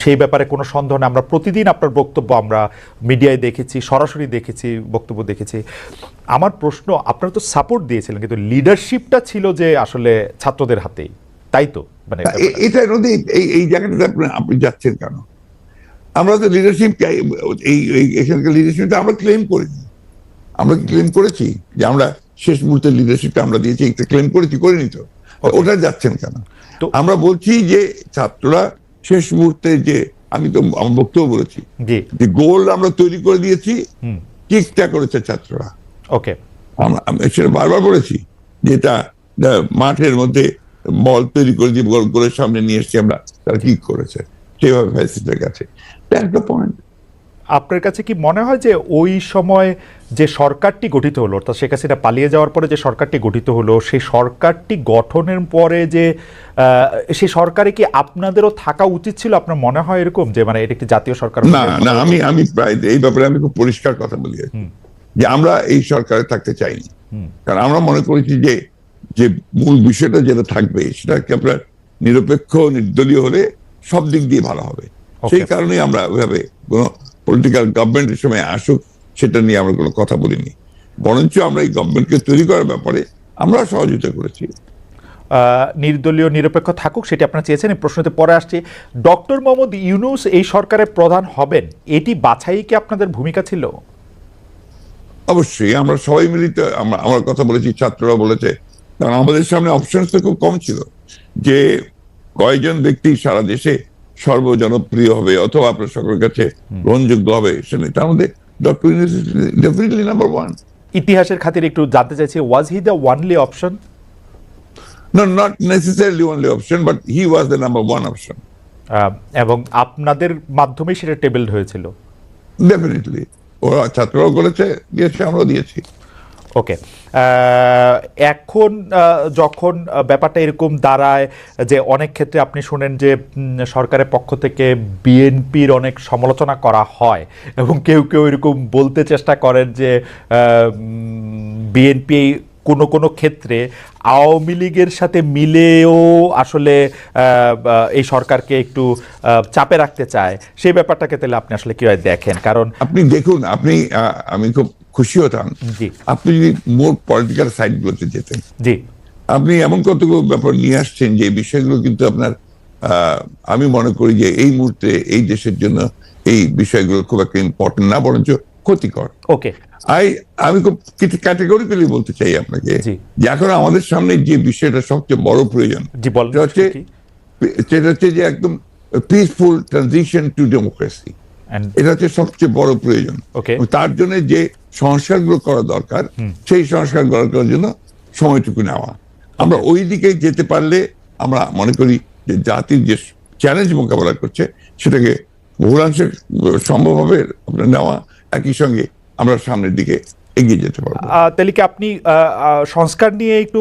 সেই ব্যাপারে কোনো সন্দেহ নেই। আমরা প্রতিদিন আপনার বক্তব্য আমরা মিডিয়ায় দেখেছি সরাসরি দেখেছি বক্তব্য দেখেছি। আমার প্রশ্ন আপনারা তো সাপোর্ট দিয়েছিলেন কিন্তু লিডারশিপটা ছিল যে আসলে ছাত্রদের হাতেই। তাই তো? মানে এটা নদী এই এই জায়গাটাতে আপনি যাচ্ছেন কেন? আমরা তো লিডারশিপ এই এখানকার লিডারশিপটা আমরা ক্লেম করিনি আমরা ক্লেম করেছি? যে আমরা শেষ মুহূর্তের লিডারশিপটা আমরা দিয়েছি ক্লেম করেছি করিনি তো। ওটা যাচ্ছেন কেন? তো- আমরা বলছি যে ছাত্ররা শেষ মুহূর্তে যে আমি তো বক্তব্য বলেছি যে গোল আমরা তৈরি করে দিয়েছি কিকটা করেছে ছাত্ররা? ওকে। আমরা আমি সেটা বারবার বলেছি যেটা মাঠের মধ্যে বল তৈরি করে দিয়ে গোল করে সামনে নিয়ে এসেছি আমরা তারা কিক করেছে? সেভাবে ফ্যাসিস্টের কাছে। দ্যাটস পয়েন্ট আপনার কাছে কি মনে হয় যে ওই সময় যে সরকারটি গঠিত হলো অর্থাৎ শেখ হাসিনা পালিয়ে যাওয়ার পরে যে সরকারটি গঠিত হলো সেই সরকারটি গঠনের পরে যে সেই সরকারে কি আপনাদেরও থাকা উচিত ছিল? আপনার মনে হয় এরকম যে মানে এটা একটি জাতীয় সরকার না না আমি আমি প্রায় এই ব্যাপারে আমি খুব পরিষ্কার কথা বলি যে আমরা এই সরকারে থাকতে চাইনি। কারণ আমরা মনে করেছি যে যে মূল বিষয়টা যেটা থাকবে সেটা কি আপনার নিরপেক্ষ নির্দলীয় হলে সব দিক দিয়ে ভালো হবে। সেই কারণে আমরা ওইভাবে কোনো পলিটিক্যাল গভর্নমেন্টের সময় আসুক সেটা নিয়ে আমরা কোনো কথা বলিনি। বরঞ্চ আমরা এই গভর্নমেন্টকে তৈরি করার ব্যাপারে আমরা সহযোগিতা করেছি। নির্দলীয় নিরপেক্ষ থাকুক সেটি আপনারা চেয়েছেন এই প্রশ্নতে পরে আসছি। ডক্টর মোহাম্মদ ইউনুস এই সরকারের প্রধান হবেন এটি বাছাই কি আপনাদের ভূমিকা ছিল? অবশ্যই আমরা সবাই মিলিত আমরা আমার কথা বলেছি ছাত্ররা বলেছে কারণ আমাদের সামনে অপশন তো খুব কম ছিল। যে কয়জন ব্যক্তি সারা দেশে সর্বজনপ্রিয় হবে অথবা আপনার সকলের কাছে গ্রহণযোগ্য হবে সেটা তার মধ্যে ডক্টর ডেফিনেটলি নাম্বার ওয়ান ইতিহাসের খাতিরে একটু জানতে চাইছি was he the only option No, not necessarily only option, but he was the number one option. এবং আপনাদের মাধ্যমে সেটা টেবিল হয়েছিল। Definitely. ওরা ছাত্ররাও করেছে দিয়েছে আমরাও দিয়েছি। ওকে এখন যখন ব্যাপারটা এরকম দাঁড়ায় যে অনেক ক্ষেত্রে আপনি শুনেন যে সরকারের পক্ষ থেকে বিএনপির অনেক সমালোচনা করা হয় এবং কেউ কেউ এরকম বলতে চেষ্টা করেন যে বিএনপি কোনো কোনো ক্ষেত্রে আওয়ামী লীগের সাথে মিলেও আসলে এই সরকারকে একটু চাপে রাখতে চায়। সেই ব্যাপারটাকে তাহলে আপনি আসলে কীভাবে দেখেন? কারণ আপনি দেখুন, আপনি আমি খুব খুশি হতাম। আপনি যদি মোর পলিটিক্যাল সাইড গুলোতে যেতেন। জি। আপনি এমন কতগুলো ব্যাপার নিয়ে আসছেন যে বিষয়গুলো কিন্তু আপনার আমি মনে করি যে এই মুহূর্তে এই দেশের জন্য এই বিষয়গুলো খুব একটা ইম্পর্টেন্ট না বরঞ্চ ক্ষতিকর। ওকে। আই আমি খুব কিছু ক্যাটেগরিক্যালি বলতে চাই আপনাকে যে এখন আমাদের সামনে যে বিষয়টা সবচেয়ে বড় প্রয়োজন সেটা হচ্ছে যে একদম পিসফুল ট্রানজিশন টু ডেমোক্রেসি এটা হচ্ছে সবচেয়ে বড় প্রয়োজন। তার জন্য যে সংস্কারগুলো করা দরকার সেই সংস্কার করার জন্য সময়টুকু নেওয়া। আমরা ওই দিকে যেতে পারলে আমরা মনে করি যে জাতির যে চ্যালেঞ্জ মোকাবেলা করছে সেটাকে বহুলাংশে সম্ভব হবে আপনার নেওয়া। একই সঙ্গে আমরা সামনের দিকে এগিয়ে যেতে পারব। তাহলে কি আপনি সংস্কার নিয়ে একটু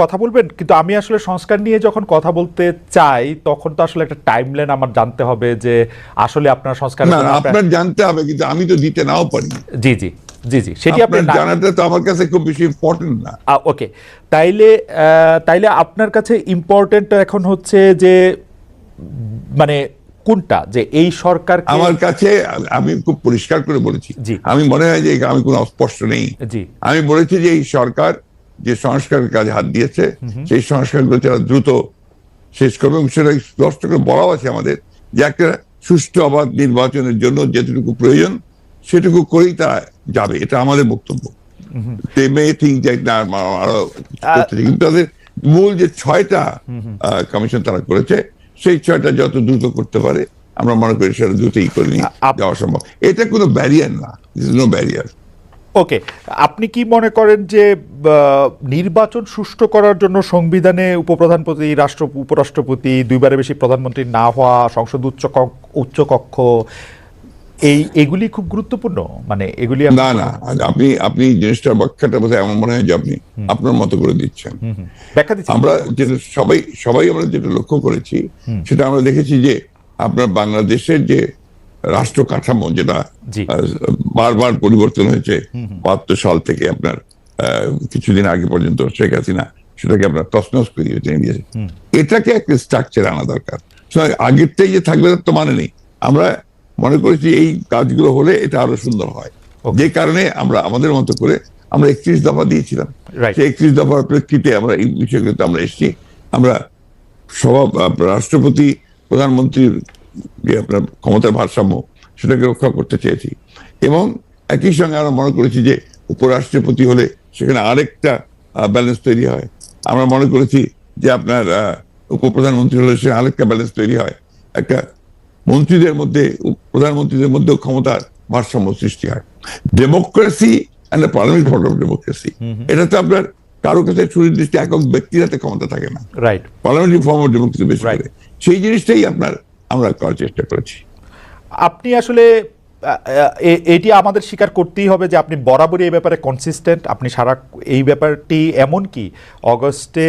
কথা বলবেন? কিন্তু আমি আসলে সংস্কার নিয়ে যখন কথা বলতে চাই তখন তো আসলে একটা টাইমলাইন আমার জানতে হবে যে আসলে আপনার সংস্কার আপনার জানতে হবে কিন্তু আমি তো দিতে নাও পারি। জি জি জি জি সেটি আপনার জানাটা তো আমার কাছে খুব বেশি ইম্পর্টেন্ট না। ওকে তাইলে আহ, তাইলে আপনার কাছে ইম্পর্টেন্ট এখন হচ্ছে যে মানে কোনটা? যে এই সরকার আমার কাছে আমি খুব পরিষ্কার করে বলেছি। আমি মনে হয় যে আমি কোনো অস্পষ্ট নেই। জি। আমি বলেছি যে এই সরকার যে সংস্কারের কাজে হাত দিয়েছে সেই সংস্কারগুলো তারা দ্রুত শেষ করবে এবং সেটা স্পষ্ট করে বলাও আছে আমাদের যে একটা সুষ্ঠু অবাধ নির্বাচনের জন্য যেটুকু প্রয়োজন সেটুকু করেই তারা যাবে। এটা আমাদের বক্তব্য। কিন্তু তাদের মূল যে ছয়টা কমিশন তারা করেছে সেই ছয়টা যত দ্রুত করতে পারে আমরা মনে করি সেটা দ্রুতই করে নিয়ে যাওয়া সম্ভব। এটা কোনো ব্যারিয়ার না। নো ব্যারিয়ার ওকে আপনি কি মনে করেন যে নির্বাচন সুষ্ঠু করার জন্য সংবিধানে উপপ্রধানপতি রাষ্ট্র উপরাষ্ট্রপতি দুইবারের বেশি প্রধানমন্ত্রী না হওয়া সংসদ উচ্চ কক্ষ- উচ্চ কক্ষ এই এগুলি খুব গুরুত্বপূর্ণ? মানে এগুলি না না আপনি আপনি জিনিসটার ব্যাখ্যাটা বোধহয় এমন মনে হয় যে আপনি আপনার মতো করে দিচ্ছেন। ব্যাখ্যা দিচ্ছি আমরা যেটা সবাই সবাই আমরা যেটা লক্ষ্য করেছি সেটা আমরা দেখেছি যে আপনার বাংলাদেশের যে রাষ্ট্র কাঠামো যেটা বারবার পরিবর্তন হয়েছে। বাহাত্তর সাল থেকে আপনার কিছুদিন আগে পর্যন্ত শেখ হাসিনা সেটাকে আপনার তসনস করে দিয়েছে। এটাকে একটা স্ট্রাকচার আনা দরকার। সুতরাং আগেরটাই যে থাকবে তার তো মানে নেই। আমরা মনে করেছি এই কাজগুলো হলে এটা আরও সুন্দর হয়। যে কারণে আমরা আমাদের মতো করে আমরা একত্রিশ দফা দিয়েছিলাম। সেই একত্রিশ দফার প্রেক্ষিতে আমরা এই বিষয়গুলোতে আমরা এসেছি। আমরা সভা রাষ্ট্রপতি প্রধানমন্ত্রীর যে আপনার ক্ষমতার ভারসাম্য সেটাকে রক্ষা করতে চেয়েছি। এবং একই সঙ্গে আমরা মনে করেছি যে উপরাষ্ট্রপতি হলে সেখানে আরেকটা ব্যালেন্স তৈরি হয়। আমরা মনে করেছি যে আপনার উপপ্রধানমন্ত্রী হলে সে আরেকটা ব্যালেন্স তৈরি হয়। একটা মন্ত্রীদের মধ্যে প্রধানমন্ত্রীদের মধ্যেও ক্ষমতার ভারসাম্য সৃষ্টি হয়। Democracy and parliament form of democracy এটা তো আপনার কারও কাছে সুনির্দিষ্ট একক ব্যক্তির হাতে ক্ষমতা থাকে না। Right parliamentary form of democracy বেশি সেই জিনিসটাই আপনার আমরা করার চেষ্টা করেছি। আপনি আসলে এটি আমাদের স্বীকার করতেই হবে যে আপনি বরাবরই এই ব্যাপারে কনসিস্টেন্ট আপনি সারা, এই ব্যাপারটি এমন কি অগস্টে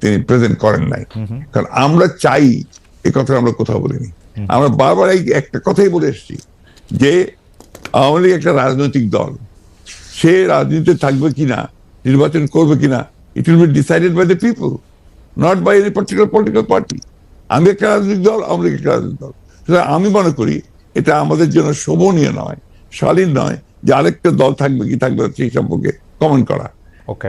তিনি প্রেজেন্ট করেন নাই। কারণ আমরা চাই এই কথা আমরা কোথাও বলিনি। আমরা বারবার এই একটা কথাই বলে এসেছি যে আওয়ামী লীগ একটা রাজনৈতিক দল। সে রাজনীতিতে থাকবে কিনা নির্বাচন করবে কিনা it will be decided by the people not by any particular political party আমি একটা রাজনৈতিক দল আওয়ামী লীগ একটা রাজনৈতিক দল। সুতরাং আমি মনে করি এটা আমাদের জন্য শোভনীয় নয় শালীন নয় যে আরেকটা দল থাকবে কি থাকবে সেই সম্পর্কে কমেন্ট করা। ওকে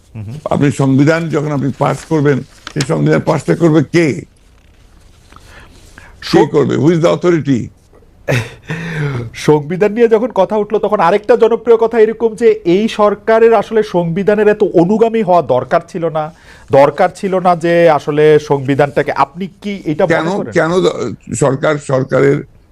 আপনি সংবিধান যখন আপনি পাস করবেন সেই সংবিধান পাসটা করবে কে? কে করবে? হুইজ দ্য অথরিটি সংবিধান নিয়ে যখন কথা উঠল তখন আরেকটা জনপ্রিয় কথা এরকম যে এই সরকারের আসলে সংবিধানের এত অনুগামী হওয়া দরকার ছিল না। দরকার ছিল না যে আসলে সংবিধানটাকে আপনি কি এটা কেন কেন সরকার সরকারের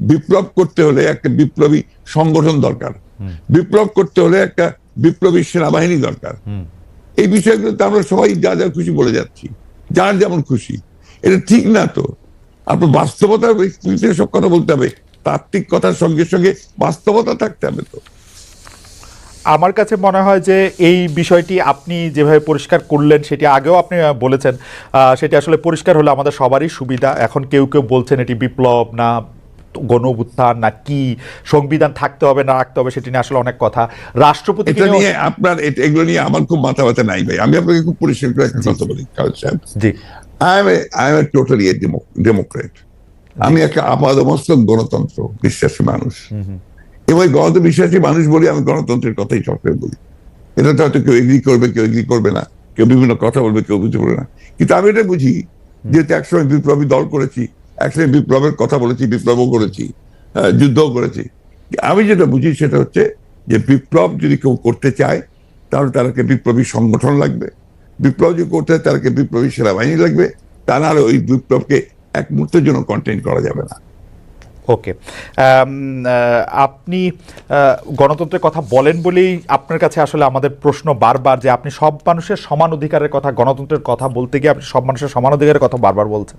বিপ্লব করতে হলে একটা বিপ্লবী সংগঠন দরকার। বিপ্লব করতে হলে একটা বিপ্লবী সেনাবাহিনী দরকার। এই বিষয়গুলো তো আমরা সবাই যা যা খুশি বলে যাচ্ছি। যার যেমন খুশি। এটা ঠিক না তো। আপনার বাস্তবতার ভিত্তিতে সব কথা বলতে হবে। তাত্ত্বিক কথার সঙ্গে সঙ্গে বাস্তবতা থাকতে হবে তো। আমার কাছে মনে হয় যে এই বিষয়টি আপনি যেভাবে পরিষ্কার করলেন সেটি আগেও আপনি বলেছেন। আহ, সেটি আসলে পরিষ্কার হলে আমাদের সবারই সুবিধা। এখন কেউ কেউ বলছেন এটি বিপ্লব না গণ না কি সংবিধান থাকতে হবে না রাখতে হবে সেটি নিয়ে আসলে অনেক কথা। রাষ্ট্রপতি এটা নিয়ে আপনার এগুলো নিয়ে আমার খুব মাথা ব্যথা নাই ভাই। আমি আপনাকে খুব পরিষ্কার করে একটা কথা বলি জি। I am I am totally democrat আমি একটা আপাদমস্তক গণতন্ত্র বিশ্বাসী মানুষ। এবং গণতন্ত্র বিশ্বাসী মানুষ বলি আমি গণতন্ত্রের কথাই সবসময় বলি। এটা তো হয়তো কেউ এগ্রি করবে কেউ এগ্রি করবে না। কেউ বিভিন্ন কথা বলবে কেউ বুঝতে পারবে না। কিন্তু আমি এটা বুঝি যেহেতু একসময় বিপ্লবী দল করেছি একসময় বিপ্লবের কথা বলেছি বিপ্লবও করেছি হ্যাঁ, যুদ্ধও করেছি। আমি যেটা বুঝি সেটা হচ্ছে যে বিপ্লব যদি কেউ করতে চায় তাহলে তাদেরকে বিপ্লবী সংগঠন লাগবে। বিপ্লব যদি করতে হয় তাদেরকে বিপ্লবী সেনাবাহিনী লাগবে। তা নাহলে ওই বিপ্লবকে এক মুহূর্তের জন্য কন্টেইন করা যাবে না। ওকে আপনি গণতন্ত্রের কথা বলেন বলেই আপনার কাছে আসলে আমাদের প্রশ্ন বারবার যে আপনি সব মানুষের সমান অধিকারের কথা গণতন্ত্রের কথা বলতে গিয়ে আপনি সব মানুষের সমান অধিকারের কথা বারবার বলছেন।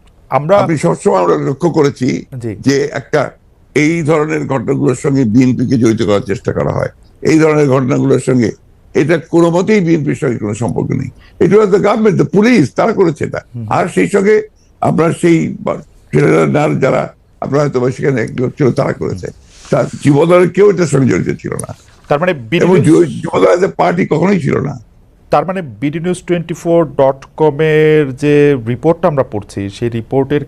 আমরা আপনি সবসময় আমরা লক্ষ্য করেছি যে একটা এই ধরনের ঘটনাগুলোর সঙ্গে বিএনপিকে জড়িত করার চেষ্টা করা হয়। এই ধরনের ঘটনাগুলোর সঙ্গে এটা কোনো মতেই বিএনপির সঙ্গে কোনো সম্পর্ক নেই। এটা হচ্ছে গভর্নমেন্ট পুলিশ তারা করেছে এটা। আর সেই সঙ্গে আপনার সেই নার যারা আপনার হয়তো সেখানে ছিল তারা করেছে। তার যুবদলের কেউ এটার সঙ্গে জড়িত ছিল না। তার মানে যুবদল পার্টি কখনোই ছিল না। তার মানে BD news twenty four dot কমের যে রিপোর্টটা আমরা পড়ছি সেই রিপোর্টের